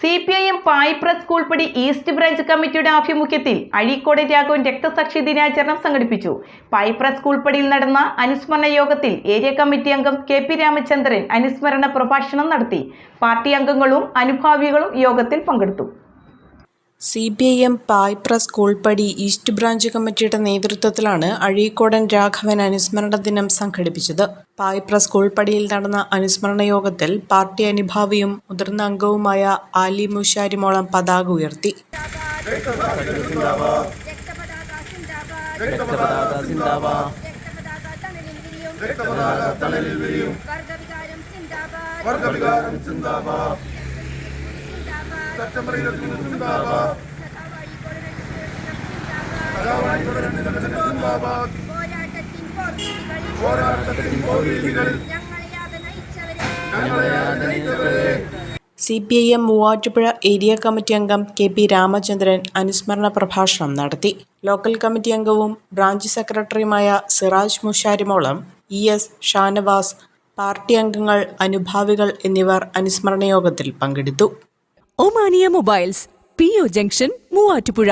C P I M Payipra school പടി east branch കമ്മിറ്റിയുടെ ആഭിമുഖ്യത്തിൽ അഴീക്കോട് രാഘവൻ രക്തസാക്ഷി ദിനാചരണം സംഘടിപ്പിച്ചു. പായിപ്ര സ്കൂൾപടിയിൽ നടന്ന അനുസ്മരണ യോഗത്തിൽ ഏരിയ കമ്മിറ്റി അംഗം കെ പി രാമചന്ദ്രൻ അനുസ്മരണ പ്രഭാഷണം നടത്തി. പാർട്ടി അംഗങ്ങളും അനുഭാവികളും യോഗത്തിൽ പങ്കെടുത്തു. C P I M Payipra school പടി ഈസ്റ്റ് ബ്രാഞ്ച് കമ്മിറ്റിയുടെ നേതൃത്വത്തിലാണ് അഴീക്കോടൻ രാഘവൻ അനുസ്മരണ ദിനം സംഘടിപ്പിച്ചത്. പായ്പ്ര സ്കൂൾ പടിയിൽ നടന്ന അനുസ്മരണ യോഗത്തിൽ പാർട്ടി അനുഭാവിയും മുതിർന്ന അംഗവുമായ ആലി മുഷാരിമോളം പതാക ഉയർത്തി. വർഗവികാരം സെപ്റ്റംബർ പോരാട്ടത്തിൻ പോരാട്ടത്തിൻ നയിച്ചവരെ. C P I M Muvattupuzha area committee അംഗം കെ പി രാമചന്ദ്രൻ അനുസ്മരണ പ്രഭാഷണം നടത്തി. ലോക്കൽ കമ്മിറ്റി അംഗവും ബ്രാഞ്ച് സെക്രട്ടറിയുമായ Siraj Musharimolam E S Shanavas party അംഗങ്ങൾ അനുഭാവികൾ എന്നിവർ അനുസ്മരണ യോഗത്തിൽ പങ്കെടുത്തു. Omania mobiles P O junction Muvattupuzha.